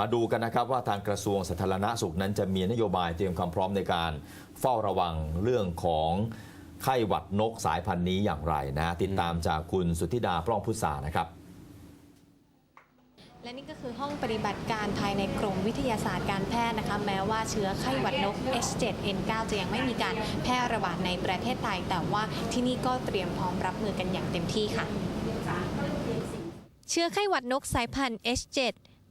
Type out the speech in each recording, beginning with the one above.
มาดูกันนะครับว่าทางกระทรวงสาธารณสุขนั้นจะมีนโยบายเตรียมความพร้อมในการเฝ้าระวังเรื่องของไข้หวัดนกสายพันธุ์นี้อย่างไรนะ ติดตามจากคุณสุทธิดาปล้องพุทธานะครับและนี่ก็คือห้องปฏิบัติการภายในกรมวิทยาศาสตร์การแพทย์นะคะ แม้ว่าเชื้อไข้หวัดนก H7N9 จะยังไม่มีการแพร่ระบาดในประเทศไทย แต่ว่าที่นี่ก็เตรียมพร้อมรับมือกันอย่างเต็มที่ค่ะ เชื้อไข้หวัดนกสายพันธุ์ H7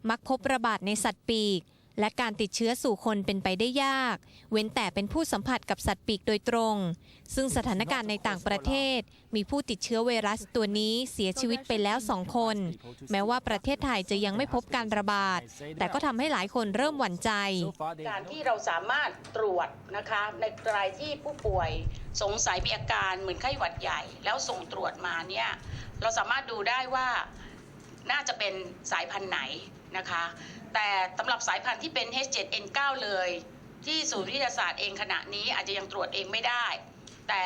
มักพบระบาดในสัตว์ปีก และการติดเชื้อสู่คนเป็นไปได้ยาก เว้นแต่เป็นผู้สัมผัสกับสัตว์ปีกโดยตรง ซึ่งสถานการณ์ในต่างประเทศ มีผู้ติดเชื้อไวรัสตัวนี้เสียชีวิตไปแล้วสองคน แม้ว่าประเทศไทยจะยังไม่พบการระบาด แต่ก็ทำให้หลายคนเริ่มหวั่นใจ การที่เราสามารถตรวจนะคะในรายที่ผู้ป่วยสงสัยมีอาการเหมือนไข้หวัดใหญ่ แล้วส่งตรวจมาเนี่ยเราสามารถดูได้ว่าน่าจะเป็นสายพันธุ์ไหน นะคะ แต่สำหรับสายพันธุ์ที่เป็น H7N9 เลย ที่ศูนย์วิทยาศาสตร์เองขณะนี้อาจจะยังตรวจเองไม่ได้ แต่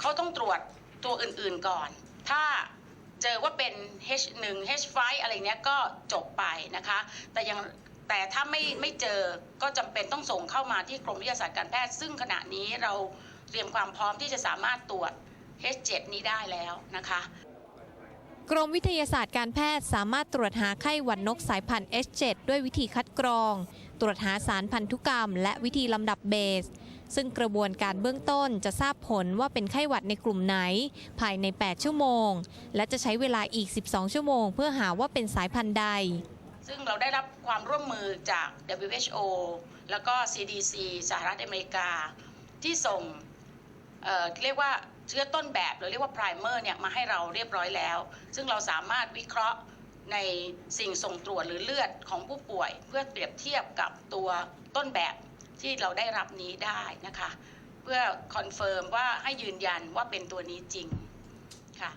เขาต้องตรวจตัวอื่นๆก่อน ถ้าเจอว่าเป็น H1 H5 อะไรเนี้ยก็จบไปนะคะ แต่ยังแต่ถ้าไม่ไม่เจอก็จำเป็นต้องส่งเข้ามาที่กรมวิทยาศาสตร์การแพทย์ ซึ่งขณะนี้เราเตรียมความพร้อมที่จะสามารถตรวจ H7 นี้ได้แล้วนะคะ กรมวิทยาศาสตร์การแพทย์สามารถตรวจหาไข้หวัดนกสายพันธุ์ H7 ด้วยวิธีคัดกรอง ตรวจหาสารพันธุกรรม และวิธีลำดับเบส ซึ่งกระบวนการเบื้องต้นจะทราบผลว่าเป็นไข้หวัดในกลุ่มไหน ภายใน 8 ชั่วโมง และจะใช้เวลาอีก 12 ชั่วโมง เพื่อหาว่าเป็นสายพันธุ์ใด ซึ่งเราได้รับความร่วมมือจาก WHO แล้วก็ CDC สหรัฐอเมริกา ที่ส่งเเรียกว่า เชื้อต้นแบบหรือเรียกว่า primer เนี่ยมาให้เราเรียบร้อยแล้ว ซึ่งเราสามารถวิเคราะห์ในสิ่งส่งตรวจหรือเลือดของผู้ป่วย เพื่อเปรียบเทียบกับตัวต้นแบบที่เราได้รับนี้ได้นะคะ เพื่อคอนเฟิร์มว่าให้ยืนยันว่าเป็นตัวนี้จริงค่ะ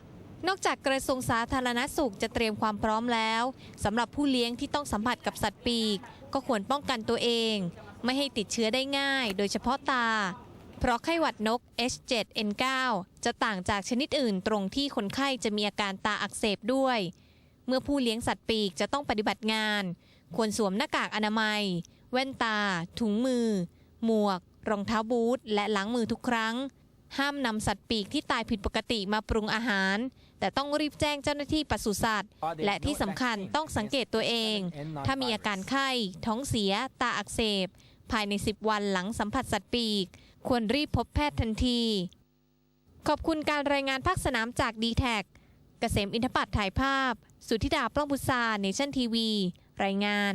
นอกจากกระทรวงสาธารณสุขจะเตรียมความพร้อมแล้วสำหรับผู้เลี้ยงที่ต้องสัมผัสกับสัตว์ปีก ก็ควรป้องกันตัวเอง ไม่ให้ติดเชื้อได้ง่าย โดยเฉพาะตา เพราะไข้หวัดนก H7N9 จะต่างจากชนิดอื่นตรงที่คนไข้จะมีอาการตาอักเสบด้วย เมื่อผู้เลี้ยงสัตว์ปีกจะต้องปฏิบัติงาน ควรสวมหน้ากากอนามัย แว่นตา ถุงมือ หมวก รองเท้าบูท และล้างมือทุกครั้ง ห้ามนำสัตว์ปีกที่ตายผิดปกติมาปรุงอาหารแต่ต้องรีบแจ้งเจ้าหน้าที่ปศุสัตว์ และที่สำคัญต้องสังเกตตัวเอง ถ้ามีอาการไข้ ท้องเสีย ตาอักเสบ ภายใน 10 วันหลังสัมผัสสัตว์ปีก ควรรีบพบแพทย์ทันที ขอบคุณการรายงานภาคสนามจาก d t แทกเกษมอินทปัตถ่ายภาพ สุธิดาปล้องบุษาเนชั่นทีวี รายงาน